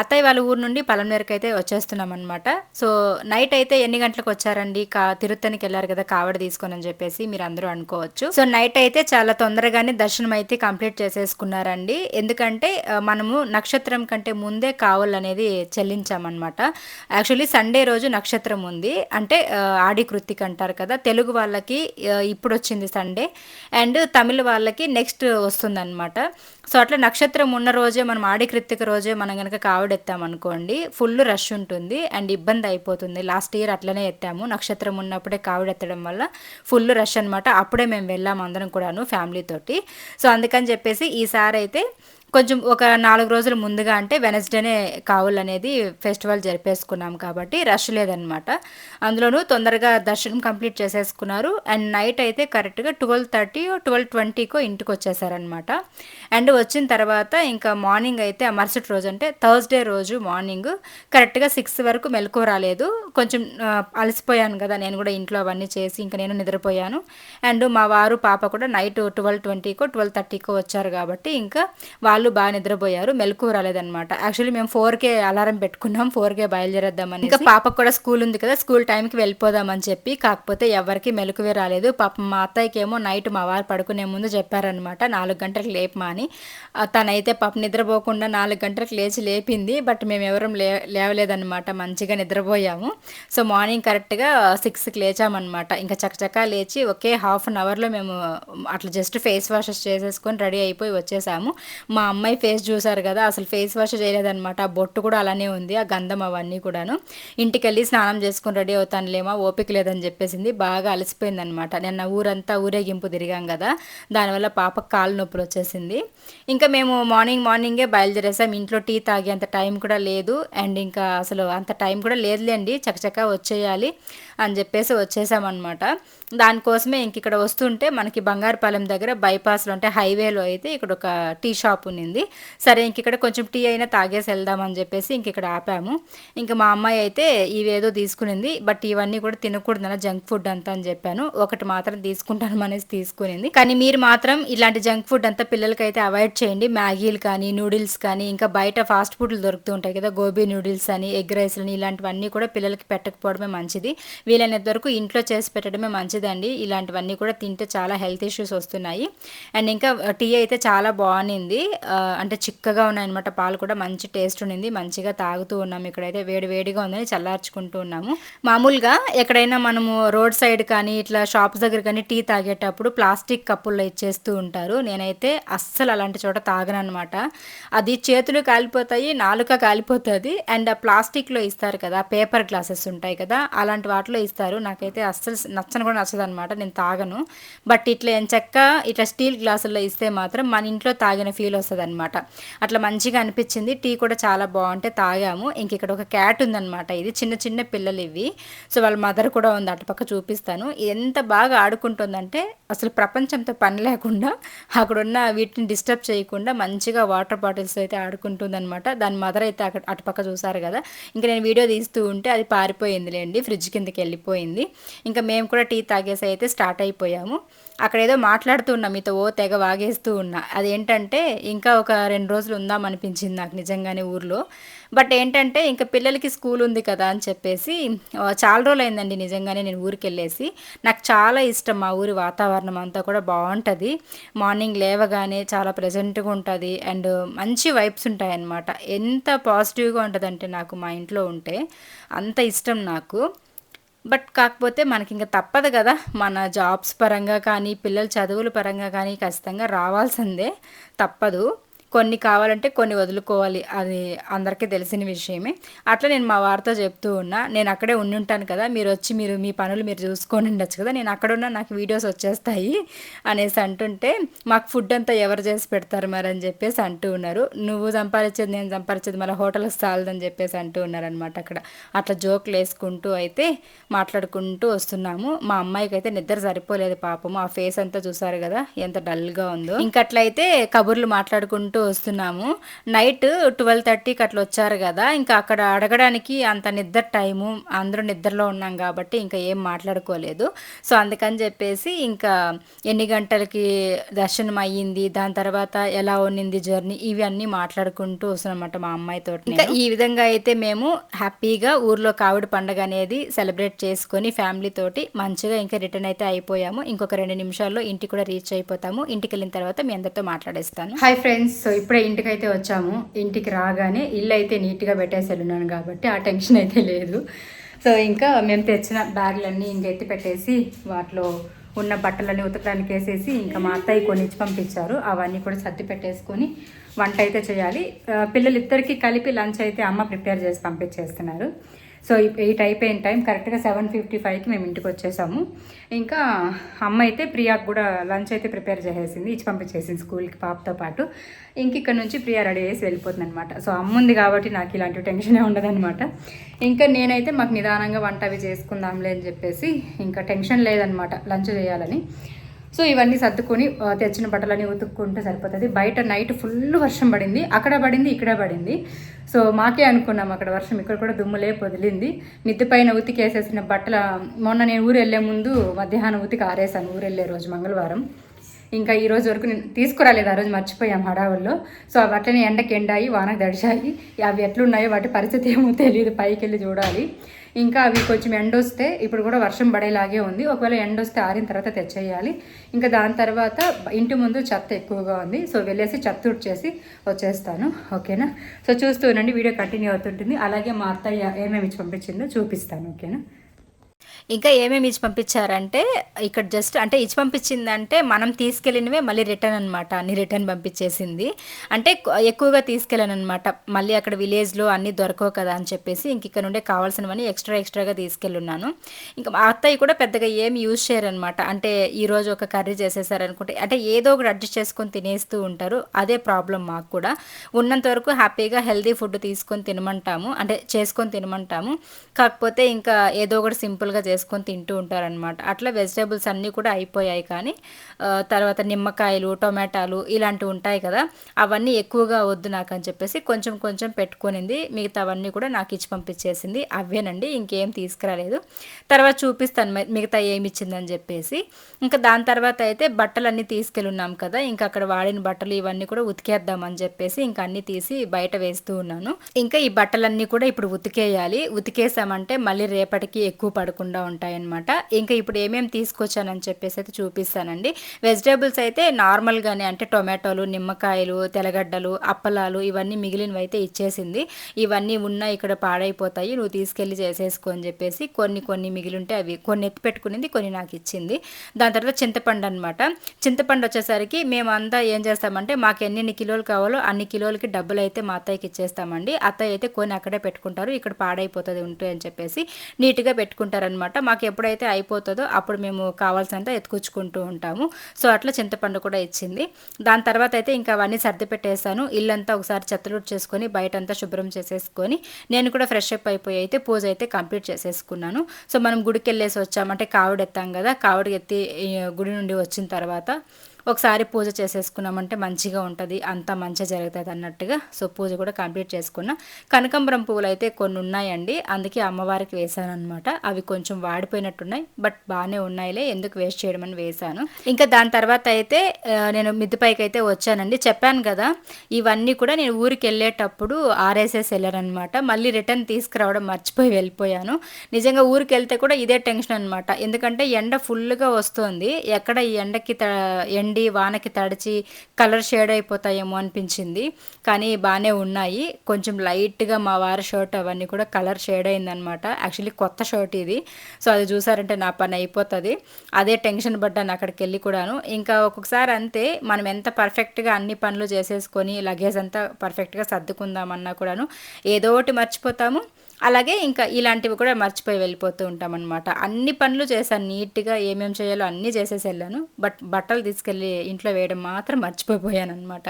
అత్తయ్య వాళ్ళ ఊరు నుండి పలంనేరుకు అయితే వచ్చేస్తున్నాం అనమాట సో నైట్ అయితే ఎన్ని గంటలకు వచ్చారండి? కా తిరుత్తనికి వెళ్ళారు కదా కావడ తీసుకొని అని చెప్పేసి మీరు అందరూ అనుకోవచ్చు. సో నైట్ అయితే చాలా తొందరగానే దర్శనం అయితే కంప్లీట్ చేసేసుకున్నారండి. ఎందుకంటే మనము నక్షత్రం కంటే ముందే కావాలనేది చెల్లించామన్నమాట. యాక్చువల్లీ సండే రోజు నక్షత్రం ఉంది. అంటే ఆడి కృతిక్ అంటారు కదా తెలుగు వాళ్ళకి ఇప్పుడు వచ్చింది సండే. అండ్ తమిళ వాళ్ళకి నెక్స్ట్ వస్తుందన్నమాట. సో అట్లా నక్షత్రం ఉన్న రోజే మనం ఆడి కృతిక రోజే మనం కనుక కావిడెత్తామనుకోండి ఫుల్ రష్ ఉంటుంది అండ్ ఇబ్బంది అయిపోతుంది. లాస్ట్ ఇయర్ అట్లనే ఎత్తాము. నక్షత్రం ఉన్నప్పుడే కావిడెత్తడం వల్ల ఫుల్ రష్ అనమాట అప్పుడే మేము వెళ్ళాము అందరం కూడాను ఫ్యామిలీతోటి సో అందుకని చెప్పేసి ఈసారి అయితే కొంచెం ఒక నాలుగు రోజుల ముందుగా అంటే వెనస్డేనే కావాలనేది ఫెస్టివల్ జరిపేసుకున్నాం కాబట్టి రష్ లేదనమాట అందులోనూ తొందరగా దర్శనం కంప్లీట్ చేసేసుకున్నారు. అండ్ నైట్ అయితే కరెక్ట్గా ట్వెల్వ్ థర్టీ ట్వెల్వ్ ట్వంటీకో ఇంటికి వచ్చేసారనమాట అండ్ వచ్చిన తర్వాత ఇంకా మార్నింగ్ అయితే మరుసటి రోజు అంటే థర్స్డే రోజు మార్నింగ్ కరెక్ట్గా సిక్స్ వరకు మెలకు రాలేదు. కొంచెం అలసిపోయాను కదా నేను కూడా ఇంట్లో అవన్నీ చేసి ఇంకా నేను నిద్రపోయాను. అండ్ మా వారు పాప కూడా నైట్ ట్వెల్వ్ ట్వంటీకో ట్వెల్వ్ థర్టీకో వచ్చారు కాబట్టి ఇంకా వాళ్ళు బాగా నిద్రపోయారు మెలకు రాలేదనమాట యాక్చువల్లీ మేము ఫోర్కే అలారం పెట్టుకున్నాం ఫోర్కే బయలుదేరేద్దామని ఇంకా పాపకు కూడా స్కూల్ ఉంది కదా స్కూల్ టైంకి వెళ్ళిపోదామని చెప్పి కాకపోతే ఎవరికి మెలకువే రాలేదు. పాప మా అత్తయ్యకేమో నైట్ మా వారు పడుకునే ముందు చెప్పారనమాట నాలుగు గంటలకు లేపమా అని. తనైతే పాప నిద్రపోకుండా నాలుగు గంటలకు లేచి లేపింది బట్ మేము ఎవరం లే లేవలేదన్నమాట మంచిగా నిద్రపోయాము. సో మార్నింగ్ కరెక్ట్గా సిక్స్కి లేచామన్నమాట. ఇంకా చకచకా లేచి ఒకే హాఫ్ అన్ అవర్లో మేము అట్లా జస్ట్ ఫేస్ వాషెస్ చేసేసుకొని రెడీ అయిపోయి వచ్చేసాము. మా అమ్మాయి ఫేస్ చూసారు కదా అసలు ఫేస్ వాష్ చేయలేదనమాట ఆ బొట్టు కూడా అలానే ఉంది ఆ గంధం అవన్నీ కూడాను. ఇంటికి వెళ్ళి స్నానం చేసుకుని రెడీ అవుతానులేమా ఓపిక లేదని చెప్పేసింది. బాగా అలసిపోయిందనమాట నిన్న ఊరంతా ఊరేగింపు తిరిగాం కదా దానివల్ల పాప కాలు నొప్పులు వచ్చేసింది. ఇంకా మేము మార్నింగ్ మార్నింగే బయలుదేరేసాం. ఇంట్లో టీ తాగేంత టైం కూడా లేదు అండ్ ఇంకా అసలు అంత టైం కూడా లేదులేండి చకచకా వచ్చేయాలి అని చెప్పేసి వచ్చేసామన్నమాట. దానికోసమే ఇంక ఇక్కడ వస్తుంటే మనకి బంగారుపాలెం దగ్గర బైపాస్లో అంటే హైవేలో అయితే ఇక్కడ ఒక టీ షాప్ ఉన్నింది. సరే ఇంక ఇక్కడ కొంచెం టీ అయినా తాగేసి వెళ్దామని చెప్పేసి ఇంక ఇక్కడ ఆపాము. ఇంకా మా అమ్మాయి అయితే ఇవేదో తీసుకునింది బట్ ఇవన్నీ కూడా తినకూడదన్న జంక్ ఫుడ్ అంతా అని చెప్పాను. ఒకటి మాత్రం తీసుకుంటాను అనేసి తీసుకునింది. కానీ మీరు మాత్రం ఇలాంటి జంక్ ఫుడ్ అంతా పిల్లలకైతే అవాయిడ్ చేయండి. మ్యాగీలు కానీ నూడిల్స్ కానీ ఇంకా బయట ఫాస్ట్ ఫుడ్లు దొరుకుతూ ఉంటాయి కదా గోబీ నూడిల్స్ అని ఎగ్ రైస్లు అని ఇలాంటివన్నీ కూడా పిల్లలకి పెట్టకపోవడమే మంచిది. వీలైనంత వరకు ఇంట్లో చేసి పెట్టడమే మంచిది. మంచిదండి. ఇలాంటివన్నీ కూడా తింటే చాలా హెల్త్ ఇష్యూస్ వస్తున్నాయి. అండ్ ఇంకా టీ అయితే చాలా బాగుంది. అంటే చిక్కగా ఉన్నాయన్నమాట పాలు కూడా. మంచి టేస్ట్ ఉండింది. మంచిగా తాగుతూ ఉన్నాము ఇక్కడైతే. వేడి వేడిగా ఉందని చల్లార్చుకుంటూ ఉన్నాము. మామూలుగా ఎక్కడైనా మనము రోడ్ సైడ్ కానీ ఇట్లా షాప్స్ దగ్గర కానీ టీ తాగేటప్పుడు ప్లాస్టిక్ కప్పుల్లో ఇచ్చేస్తూ ఉంటారు. నేనైతే అస్సలు అలాంటి చోట తాగనమాట అది చేతులు కాలిపోతాయి నాలుక కాలిపోతుంది. అండ్ ఆ ప్లాస్టిక్లో ఇస్తారు కదా పేపర్ గ్లాసెస్ ఉంటాయి కదా అలాంటి వాటిలో ఇస్తారు. నాకైతే అస్సలు నచ్చని కూడా నచ్చదు నేను తాగను. బట్ ఇట్లా చెక్క ఇట్లా స్టీల్ గ్లాసుల్లో ఇస్తే మాత్రం మన ఇంట్లో తాగిన ఫీల్ వస్తుంది అనమాట అట్లా మంచిగా అనిపించింది. టీ కూడా చాలా బాగుంటే తాగాము. ఇంక ఇక్కడ ఒక క్యాట్ ఉందన్నమాట ఇది. చిన్న చిన్న పిల్లలు ఇవి. సో వాళ్ళ మదర్ కూడా ఉంది అటుపక్క చూపిస్తాను. ఎంత బాగా ఆడుకుంటుందంటే అసలు ప్రపంచంతో పని లేకుండా అక్కడున్న వీటిని డిస్టర్బ్ చేయకుండా మంచిగా వాటర్ బాటిల్స్ అయితే ఆడుకుంటుందన్నమాట దాని మదర్ అయితే అక్కడ అటుపక్క చూసారు కదా. ఇంకా నేను వీడియో తీస్తూ ఉంటే అది పారిపోయింది లేండి ఫ్రిడ్జ్ కిందకి వెళ్ళిపోయింది. ఇంకా మేము కూడా టీ తాగేసి అయితే స్టార్ట్ అయిపోయాము. అక్కడ ఏదో మాట్లాడుతున్నా మీతో ఓ తెగ వాగేస్తూ ఉన్నా. అదేంటంటే ఇంకా ఒక రెండు రోజులు ఉందాం అనిపించింది నాకు నిజంగానే ఊర్లో. బట్ ఏంటంటే ఇంకా పిల్లలకి స్కూల్ ఉంది కదా అని చెప్పేసి చాలా రోజులు అయిందండి నిజంగానే నేను ఊరికి వెళ్ళేసి నాకు చాలా ఇష్టం మా ఊరి వాతావరణం అంతా కూడా బాగుంటుంది. మార్నింగ్ లేవగానే చాలా ప్రజెంట్గా ఉంటుంది. అండ్ మంచి వైబ్స్ ఉంటాయన్నమాట. ఎంత పాజిటివ్గా ఉంటుందంటే నాకు మా ఇంట్లో ఉంటే అంత ఇష్టం నాకు. బట్ కాకపోతే మనకి ఇంకా తప్పదు కదా. మన జాబ్స్ పరంగా కానీ పిల్లల చదువుల పరంగా కానీ ఖచ్చితంగా రావాల్సిందే. తప్పదు. కొన్ని కావాలంటే కొన్ని వదులుకోవాలి అది అందరికీ తెలిసిన విషయమే. అట్లా నేను మా వారితో చెప్తూ ఉన్నా నేను అక్కడే ఉండి ఉంటాను కదా మీరు వచ్చి మీరు మీ పనులు మీరు చూసుకొని ఉండొచ్చు కదా నేను అక్కడ ఉన్న నాకు వీడియోస్ వచ్చేస్తాయి అనేసి అంటుంటే మాకు ఫుడ్ అంతా ఎవరు చేసి పెడతారు మరి అని చెప్పేసి అంటూ ఉన్నారు. నువ్వు సంపాదించేది నేను సంపాదించేది మళ్ళీ హోటల్కి చాలదని చెప్పేసి అంటూ ఉన్నారనమాట అక్కడ. అట్లా జోక్లు వేసుకుంటూ అయితే మాట్లాడుకుంటూ వస్తున్నాము. మా అమ్మాయికి అయితే నిద్ర సరిపోలేదు పాపము. ఆ ఫేస్ అంతా చూసారు కదా ఎంత డల్గా ఉందో. ఇంకట్లయితే కబుర్లు మాట్లాడుకుంటూ మాట్లాడుకుంటూ వస్తున్నాము. నైట్ ట్వెల్వ్ థర్టీకి అట్లా వచ్చారు కదా ఇంకా అక్కడ అడగడానికి అంత నిద్ర టైము అందరూ నిద్రలో ఉన్నాం కాబట్టి ఇంకా ఏం మాట్లాడుకోలేదు. సో అందుకని చెప్పేసి ఇంకా ఎన్ని గంటలకి దర్శనం అయ్యింది దాని తర్వాత ఎలా ఉన్నింది జర్నీ ఇవి అన్నీ మాట్లాడుకుంటూ వస్తున్నమాట మా అమ్మాయితో ఇంకా ఈ విధంగా అయితే మేము హ్యాపీగా ఊర్లో కావిడి పండగ అనేది సెలబ్రేట్ చేసుకొని ఫ్యామిలీ తోటి మంచిగా ఇంకా రిటర్న్ అయితే అయిపోయాము. ఇంకొక రెండు నిమిషాల్లో ఇంటికి కూడా రీచ్ అయిపోతాము. ఇంటికి వెళ్ళిన తర్వాత మీ అందరితో మాట్లాడేస్తాను. Hi friends. సో ఇప్పుడే ఇంటికి అయితే వచ్చాము. ఇంటికి రాగానే ఇల్లు అయితే నీట్గా పెట్టేసి వెళ్ళినాను కాబట్టి ఆ టెన్షన్ అయితే లేదు. సో ఇంకా మేము తెచ్చిన బ్యాగులన్నీ ఇంక ఎత్తి పెట్టేసి వాటిలో ఉన్న బట్టలన్నీ ఉతకడానికి వేసేసి ఇంకా మా అత్తయ్య కొన్ని ఇచ్చి పంపించారు. అవన్నీ కూడా సర్ది పెట్టేసుకొని వంట అయితే చేయాలి. పిల్లలిద్దరికీ కలిపి లంచ్ అయితే అమ్మ ప్రిపేర్ చేసి పంపించేస్తున్నారు. సో ఎయిట్ అయిపోయిన టైం కరెక్ట్గా సెవెన్ ఫిఫ్టీ ఫైవ్కి మేము ఇంటికి వచ్చేసాము. ఇంకా అమ్మ అయితే ప్రియాకు కూడా లంచ్ అయితే ప్రిపేర్ చేసేసింది ఇచ్చి పంపించేసింది స్కూల్కి పాపతో పాటు. ఇంక ఇక్కడ నుంచి ప్రియా రెడీ చేసి వెళ్ళిపోతుంది అనమాట సో అమ్మ ఉంది కాబట్టి నాకు ఇలాంటి టెన్షనే ఉండదన్నమాట. ఇంకా నేనైతే మాకు నిదానంగా వంట అవి చేసుకుందాంలే అని చెప్పేసి ఇంకా టెన్షన్ లేదనమాట లంచ్ చేయాలని. సో ఇవన్నీ సర్దుకొని తెచ్చిన బట్టలన్నీ ఉతుక్కుంటే సరిపోతుంది. బయట నైట్ ఫుల్ వర్షం పడింది. అక్కడ పడింది ఇక్కడ పడింది. సో మాకే అనుకున్నాం అక్కడ వర్షం ఇక్కడ కూడా దుమ్ములే వదిలింది మిద్దె పైన ఉతికేసేసిన బట్టల మొన్న నేను ఊరు వెళ్ళే ముందు మధ్యాహ్నం ఉతికి ఆరేసాను. ఊరు వెళ్ళే రోజు మంగళవారం. ఇంకా ఈ రోజు వరకు నేను తీసుకురాలేదు ఆ రోజు మర్చిపోయాం హడావుల్లో. సో అవి అట్లనే ఎండకి ఎండాయి వానకు దడిచాయి అవి ఎట్లున్నాయో వాటి పరిస్థితి ఏమో తెలియదు పైకి వెళ్ళి చూడాలి. ఇంకా అవి కొంచెం ఎండ వస్తే ఇప్పుడు కూడా వర్షం పడేలాగే ఉంది. ఒకవేళ ఎండ వస్తే ఆరిన తర్వాత తెచ్చేయాలి. ఇంకా దాని తర్వాత ఇంటి ముందు చెత్త ఎక్కువగా ఉంది. సో వెళ్ళేసి చెత్త ఉడ్చేసి వచ్చేస్తాను. ఓకేనా? సో చూస్తూ ఉండండి. వీడియో కంటిన్యూ అవుతుంటుంది. అలాగే మా అత్తయ్య ఏమేమి ఇచ్చి పంపించిందో చూపిస్తాను. ఓకేనా? ఇంకా ఏమేమి ఇచ్చి పంపించారంటే ఇక్కడ జస్ట్ అంటే ఇచ్చి పంపించిందంటే మనం తీసుకెళ్ళినవే మళ్ళీ రిటర్న్ అనమాట అన్ని రిటర్న్ పంపించేసింది. అంటే ఎక్కువగా తీసుకెళ్ళాను అనమాట మళ్ళీ అక్కడ విలేజ్లో అన్నీ దొరకవు కదా అని చెప్పేసి ఇంక ఇక్కడ నుండే కావాల్సినవన్నీ ఎక్స్ట్రా ఎక్స్ట్రాగా తీసుకెళ్ళున్నాను. ఇంకా మా అత్తయ్య కూడా పెద్దగా ఏం యూజ్ చేయరనమాట అంటే ఈరోజు ఒక కర్రీ చేసేసారనుకుంటే అంటే ఏదో ఒకటి అడ్జస్ట్ చేసుకొని తినేస్తూ ఉంటారు. అదే ప్రాబ్లం మాకు కూడా. ఉన్నంత వరకు హ్యాపీగా హెల్దీ ఫుడ్ తీసుకొని తినమంటాము. అంటే చేసుకొని తినమంటాము. కాకపోతే ఇంకా ఏదో ఒకటి సింపుల్గా చేసుకొని తింటూ ఉంటారనమాట అట్లా వెజిటేబుల్స్ అన్నీ కూడా అయిపోయాయి కానీ తర్వాత నిమ్మకాయలు టొమాటాలు ఇలాంటివి ఉంటాయి కదా అవన్నీ ఎక్కువగా వద్దు నాకు అని చెప్పేసి కొంచెం కొంచెం పెట్టుకునింది. మిగతా అవన్నీ కూడా నాకు ఇచ్చి పంపించేసింది. అవేనండి ఇంకేం తీసుకురాలేదు. తర్వాత చూపిస్తాను మిగతా ఏమి ఇచ్చిందని చెప్పేసి. ఇంకా దాని తర్వాత అయితే బట్టలు అన్నీ తీసుకెళ్ళున్నాం కదా ఇంకా అక్కడ వాడిన బట్టలు ఇవన్నీ కూడా ఉతికేద్దామని చెప్పేసి ఇంకా అన్నీ తీసి బయట వేస్తూ ఉన్నాను. ఇంకా ఈ బట్టలన్నీ కూడా ఇప్పుడు ఉతికేయాలి. ఉతికేసామంటే మళ్ళీ రేపటికి ఎక్కువ పడకుండా ఉంటాయన్నమాట. ఇంకా ఇప్పుడు ఏమేమి తీసుకొచ్చానని చెప్పేసి అయితే చూపిస్తానండి. వెజిటేబుల్స్ అయితే నార్మల్గానే అంటే టొమాటోలు నిమ్మకాయలు తెల్లగడ్డలు అప్పలాలు ఇవన్నీ మిగిలినవి అయితే ఇచ్చేసింది. ఇవన్నీ ఉన్నా ఇక్కడ పాడైపోతాయి. నువ్వు తీసుకెళ్ళి చేసేసుకో అని చెప్పేసి కొన్ని కొన్ని మిగిలింటే అవి కొన్ని ఎత్తి పెట్టుకునింది కొన్ని నాకు ఇచ్చింది. దాని తర్వాత చింతపండు అనమాట చింతపండు వచ్చేసరికి మేమంతా ఏం చేస్తామంటే మాకు ఎన్ని కిలోలు కావాలో అన్ని కిలోలకి డబ్బులు అయితే మా అత్తయ్యకి ఇచ్చేస్తామండి. అత్తయ్య అయితే కొన్ని అక్కడే పెట్టుకుంటారు. ఇక్కడ పాడైపోతుంది ఉంటాయి అని చెప్పేసి నీట్గా పెట్టుకుంటారనమాట మాకు ఎప్పుడైతే అయిపోతుందో అప్పుడు మేము కావాల్సినంత ఎత్తుకొచ్చుకుంటూ ఉంటాము. సో అట్లా చింతపండు కూడా ఇచ్చింది. దాని తర్వాత అయితే ఇంకా అవన్నీ సర్ది పెట్టేశాను. ఇల్లంతా ఒకసారి చెత్తలుట్ చేసుకొని బయటంతా శుభ్రం చేసేసుకొని నేను కూడా ఫ్రెష్ అప్ అయిపోయి అయితే పూజ అయితే కంప్లీట్ చేసేసుకున్నాను. సో మనం గుడికి వెళ్ళేసి వచ్చామంటే కావిడెత్తాం కదా కావిడి ఎత్తి గుడి నుండి వచ్చిన తర్వాత ఒకసారి పూజ చేసేసుకున్నామంటే మంచిగా ఉంటుంది అంతా మంచిగా జరుగుతుంది అన్నట్టుగా. సో పూజ కూడా కంప్లీట్ చేసుకున్నా. కనకాంబరం పువ్వులు అయితే కొన్ని ఉన్నాయండి. అందుకే అమ్మవారికి వేసాను అనమాట అవి కొంచెం వాడిపోయినట్టున్నాయి బట్ బాగానే ఉన్నాయిలే. ఎందుకు వేస్ట్ చేయడం అని వేసాను ఇంకా దాని తర్వాత అయితే నేను మిద్దిపైకి అయితే వచ్చానండి. చెప్పాను కదా ఇవన్నీ కూడా నేను ఊరికి వెళ్ళేటప్పుడు ఆర్ఎస్ఎస్ వెళ్ళానమాట మళ్ళీ రిటర్న్ తీసుకురావడం మర్చిపోయి వెళ్ళిపోయాను. నిజంగా ఊరికి వెళ్తే కూడా ఇదే టెన్షన్ అనమాట ఎందుకంటే ఎండ ఫుల్గా వస్తుంది. ఎక్కడ ఈ ఎండకి త ఎండి వానకి తడిచి కలర్ షేడ్ అయిపోతాయేమో అనిపించింది. కానీ బాగానే ఉన్నాయి. కొంచెం లైట్గా మా వారి షర్ట్ అవన్నీ కూడా కలర్ షేడ్ అయిందనమాట యాక్చువల్లీ కొత్త షర్ట్ ఇది. సో అది చూసారంటే నా పని అయిపోతుంది. అదే టెన్షన్ పడ్డాను అక్కడికి వెళ్ళి కూడాను. ఇంకా ఒక్కొక్కసారి అంతే మనం ఎంత పర్ఫెక్ట్గా అన్ని పనులు చేసేసుకొని లగేజ్ అంతా పర్ఫెక్ట్గా సర్దుకుందామన్నా కూడాను ఏదో ఒకటి మర్చిపోతాము. అలాగే ఇంకా ఇలాంటివి కూడా మర్చిపోయి వెళ్ళిపోతూ ఉంటాం అనమాట అన్ని పనులు చేశాను నీట్గా ఏమేమి చేయాలో అన్నీ చేసేసి వెళ్ళాను. బట్ బట్టలు తీసుకెళ్ళి ఇంట్లో వేయడం మాత్రం మర్చిపోయిపోయాను అనమాట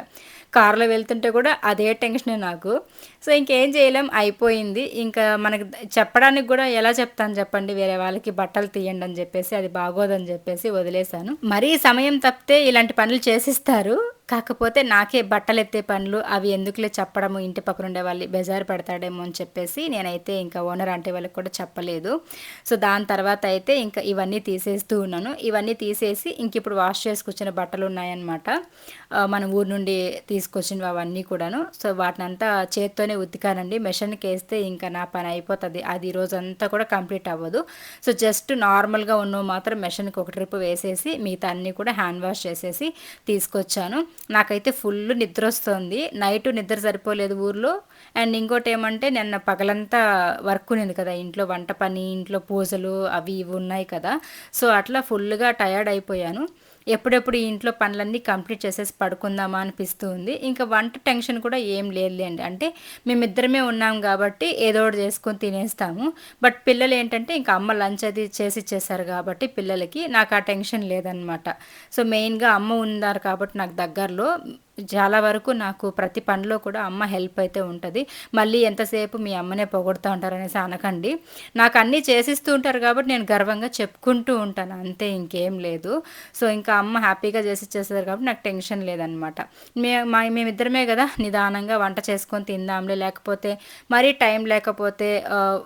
కారులో వెళ్తుంటే కూడా అదే టెన్షనే నాకు. సో ఇంకేం చేయలేం అయిపోయింది. ఇంకా మనకి చెప్పడానికి కూడా ఎలా చెప్తాను చెప్పండి వేరే వాళ్ళకి బట్టలు తీయండి అని చెప్పేసి అది బాగోదని చెప్పేసి వదిలేశాను. మరీ సమయం తప్పితే ఇలాంటి పనులు చేసిస్తారు. కాకపోతే నాకే బట్టలు ఎత్తే పనులు అవి ఎందుకులే చెప్పడము ఇంటి పక్కన ఉండే వాళ్ళు బెజారు పెడతాడేమో అని చెప్పేసి నేనైతే ఇంకా ఓనర్ అంటే వాళ్ళకి కూడా చెప్పలేదు. సో దాని తర్వాత అయితే ఇంకా ఇవన్నీ తీసేస్తూ ఉన్నాను. ఇవన్నీ తీసేసి ఇంక ఇప్పుడు వాష్ చేసుకొచ్చిన బట్టలు ఉన్నాయన్నమాట. మన ఊరు నుండి తీసుకొచ్చినవి అవన్నీ కూడాను. సో వాటిని అంతా చేత్తోనే ఉతికానండి. మెషిన్కి వేస్తే ఇంకా నా పని అయిపోతుంది. అది రోజంతా కూడా కంప్లీట్ అవ్వదు. సో జస్ట్ నార్మల్గా ఉన్నవి మాత్రం మెషిన్కి ఒక ట్రిప్ వేసేసి మిగతా అన్నీ కూడా హ్యాండ్ వాష్ చేసేసి తీసుకొచ్చాను. నాకైతే ఫుల్ నిద్ర వస్తుంది నైట్ నిద్ర సరిపోలేదు ఊర్లో. అండ్ ఇంకోటి ఏమంటే నిన్న పగలంతా వర్క్ ఉంది కదా ఇంట్లో వంట పని ఇంట్లో పూజలు అవి ఇవి ఉన్నాయి కదా. సో అట్లా ఫుల్గా టయర్డ్ అయిపోయాను. ఎప్పుడెప్పుడు ఈ ఇంట్లో పనులన్నీ కంప్లీట్ చేసేసి పడుకుందామా అనిపిస్తూ ఉంది ఇంకా వంట టెన్షన్ కూడా ఏం లేదులేండి అంటే మేమిద్దరమే ఉన్నాం కాబట్టి ఏదో ఒకటి చేసుకొని తినేస్తాము. బట్ పిల్లలు ఏంటంటే ఇంకా అమ్మ లంచ్ అది చేసి ఇచ్చేసారు కాబట్టి పిల్లలకి నాకు ఆ టెన్షన్ లేదనమాట. సో మెయిన్గా అమ్మ ఉన్నారు కాబట్టి నాకు దగ్గరలో చాలా వరకు నాకు ప్రతి పనిలో కూడా అమ్మ హెల్ప్ అయితే ఉంటుంది. మళ్ళీ ఎంతసేపు మీ అమ్మనే పొగొడుతూ ఉంటారు అనేసి అనకండి. నాకు అన్నీ చేసిస్తూ ఉంటారు కాబట్టి నేను గర్వంగా చెప్పుకుంటూ ఉంటాను. అంతే ఇంకేం లేదు. సో ఇంకా అమ్మ హ్యాపీగా చేసి ఇచ్చేస్తారు కాబట్టి నాకు టెన్షన్ లేదనమాట మే మా మేమిద్దరమే కదా నిదానంగా వంట చేసుకొని తిందాంలే. లేకపోతే మరీ టైం లేకపోతే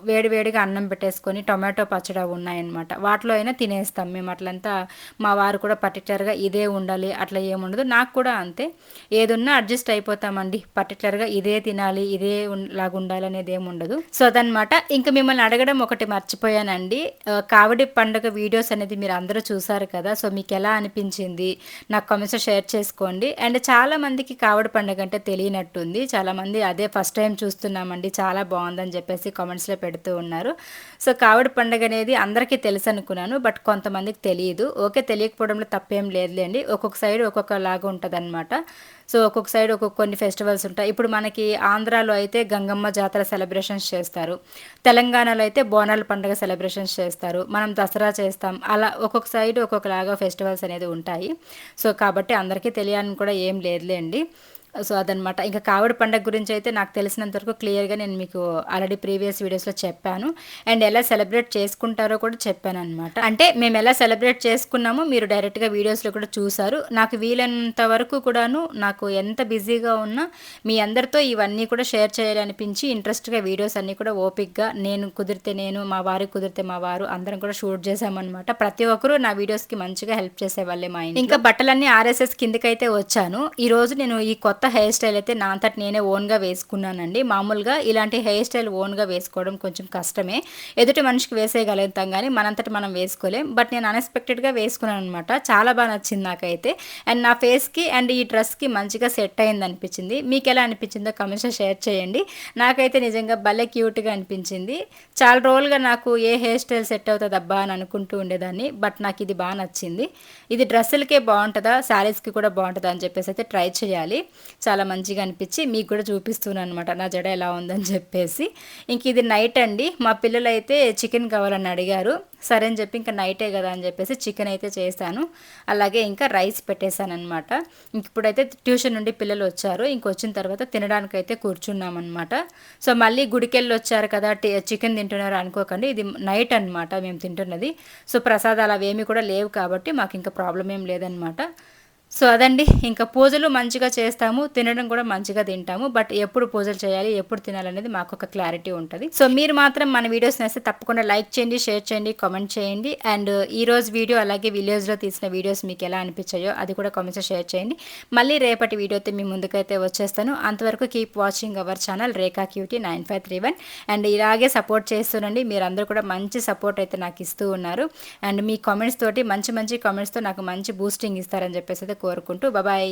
వేడివేడిగా అన్నం పెట్టేసుకొని టొమాటో పచ్చడి ఉన్నాయన్నమాట. వాటిలో అయినా తినేస్తాం. మేము అట్లంతా మా వారు కూడా పర్టికులర్గా ఇదే ఉండాలి అట్లా ఏముండదు నాకు కూడా అంతే. ఏదున్నా అడ్జస్ట్ అయిపోతామండి. పర్టికులర్గా ఇదే తినాలి ఇదే లాగా ఉండాలనేది ఏమి ఉండదు. సో అదనమాట ఇంకా మిమ్మల్ని అడగడం ఒకటి మర్చిపోయానండి. Uh, కావడి పండుగ వీడియోస్ అనేది మీరు అందరూ చూసారు కదా సో మీకు ఎలా అనిపించింది? నాకు కమెంట్స్ షేర్ చేసుకోండి. అండ్ చాలామందికి కావడి పండుగ అంటే తెలియనట్టుంది. చాలామంది అదే ఫస్ట్ టైం చూస్తున్నామండి. చాలా బాగుందని చెప్పేసి కామెంట్స్లో పెడుతూ ఉన్నారు. సో కావడి పండుగ అనేది అందరికీ తెలుసు అనుకున్నాను బట్ కొంతమందికి తెలియదు. ఓకే తెలియకపోవడంలో తప్పేం లేదులేండి. ఒక్కొక్క సైడ్ ఒక్కొక్క లాగా ఉంటుంది అనమాట సో ఒక్కొక్క సైడ్ ఒక్కొక్క కొన్ని ఫెస్టివల్స్ ఉంటాయి. ఇప్పుడు మనకి ఆంధ్రాలో అయితే గంగమ్మ జాతర సెలబ్రేషన్స్ చేస్తారు. తెలంగాణలో అయితే బోనాల పండుగ సెలబ్రేషన్స్ చేస్తారు. మనం దసరా చేస్తాం. అలా ఒక్కొక్క సైడ్ ఒక్కొక్కలాగా ఫెస్టివల్స్ అనేది ఉంటాయి. సో కాబట్టి అందరికీ తెలియాలని కూడా ఏం లేదులేండి. సో అదనమాట. ఇంకా కావడి పండగ గురించి అయితే నాకు తెలిసినంత వరకు క్లియర్గా నేను మీకు ఆల్రెడీ ప్రీవియస్ వీడియోస్లో చెప్పాను. అండ్ ఎలా సెలబ్రేట్ చేసుకుంటారో కూడా చెప్పాను అనమాట అంటే మేము ఎలా సెలబ్రేట్ చేసుకున్నామో మీరు డైరెక్ట్గా వీడియోస్లో కూడా చూసారు. నాకు వీలైనంత వరకు కూడాను నాకు ఎంత బిజీగా ఉన్నా మీ అందరితో ఇవన్నీ కూడా షేర్ చేయాలనిపించి ఇంట్రెస్ట్గా వీడియోస్ అన్నీ కూడా ఓపిక్గా నేను కుదిరితే నేను మా వారికి కుదిరితే మా వారు అందరం కూడా షూట్ చేసామన్నమాట ప్రతి ఒక్కరూ నా వీడియోస్కి మంచిగా హెల్ప్ చేసేవాళ్ళే మా ఇంకా బట్టలన్నీ ఆర్ఎస్ఎస్ కిందకైతే వచ్చాను. ఈరోజు నేను ఈ కొత్త కొత్త హెయిర్ స్టైల్ అయితే నా అంతటి నేనే ఓన్గా వేసుకున్నానండి. మామూలుగా ఇలాంటి హెయిర్ స్టైల్ ఓన్గా వేసుకోవడం కొంచెం కష్టమే. ఎదుటి మనిషికి వేసేయగలుగుతాం కానీ మనంతటి మనం వేసుకోలేం. బట్ నేను అన్ఎక్స్పెక్టెడ్గా వేసుకున్నాను అనమాట చాలా బాగా నచ్చింది నాకైతే. అండ్ నా ఫేస్కి అండ్ ఈ డ్రెస్కి మంచిగా సెట్ అయింది అనిపించింది మీకు ఎలా అనిపించిందో కమెంట్స్లో షేర్ చేయండి. నాకైతే నిజంగా భలే క్యూట్గా అనిపించింది. చాలా రోజులుగా నాకు ఏ హెయిర్ స్టైల్ సెట్ అవుతుంది అబ్బా అని అనుకుంటూ ఉండేదాన్ని. బట్ నాకు ఇది బాగా నచ్చింది. ఇది డ్రెస్సులకే బాగుంటుందా శారీస్కి కూడా బాగుంటుందా అని చెప్పేసి అయితే ట్రై చేయాలి. చాలా మంచిగా అనిపించి మీకు కూడా చూపిస్తున్నాను అనమాట నా జడ ఎలా ఉందని చెప్పేసి. ఇంక ఇది నైట్ అండి. మా పిల్లలు అయితే చికెన్ కావాలని అడిగారు. సరే అని చెప్పి ఇంకా నైటే కదా అని చెప్పేసి చికెన్ అయితే చేశాను. అలాగే ఇంకా రైస్ పెట్టేశాను అనమాట ఇంక ఇప్పుడైతే ట్యూషన్ నుండి పిల్లలు వచ్చారు. ఇంక వచ్చిన తర్వాత తినడానికి అయితే కూర్చున్నాం అనమాట సో మళ్ళీ గుడికెళ్ళి వచ్చారు కదా చికెన్ తింటున్నారు అనుకోకండి. ఇది నైట్ అనమాట మేము తింటున్నది. సో ప్రసాదాలు అవేమి కూడా లేవు కాబట్టి మాకు ఇంకా ప్రాబ్లం ఏం లేదనమాట సో అదండి ఇంకా పూజలు మంచిగా చేస్తాము తినడం కూడా మంచిగా తింటాము బట్ ఎప్పుడు పూజలు చేయాలి ఎప్పుడు తినాలనేది మాకు ఒక క్లారిటీ ఉంటుంది. సో మీరు మాత్రం మన వీడియోస్ నేస్తే తప్పకుండా లైక్ చేయండి షేర్ చేయండి కామెంట్ చేయండి అండ్ ఈ రోజు వీడియో అలాగే విలేజ్లో తీసిన వీడియోస్ మీకు ఎలా అనిపించాయో అది కూడా కామెంట్స్ షేర్ చేయండి. మళ్ళీ రేపటి వీడియోతో మీ ముందుకైతే వచ్చేస్తాను. అంతవరకు keep watching our channel Rekha cutie nine five three one. And ఇలాగే సపోర్ట్ చేస్తుండండి మీరందరూ కూడా మంచి సపోర్ట్ అయితే నాకు ఇస్తూ ఉన్నారు. అండ్ మీ కామెంట్స్ తోటి మంచి మంచి కామెంట్స్తో నాకు మంచి బూస్టింగ్ ఇస్తారని చెప్పేసి అయితే కోరుకుంటూ బాబాయ్.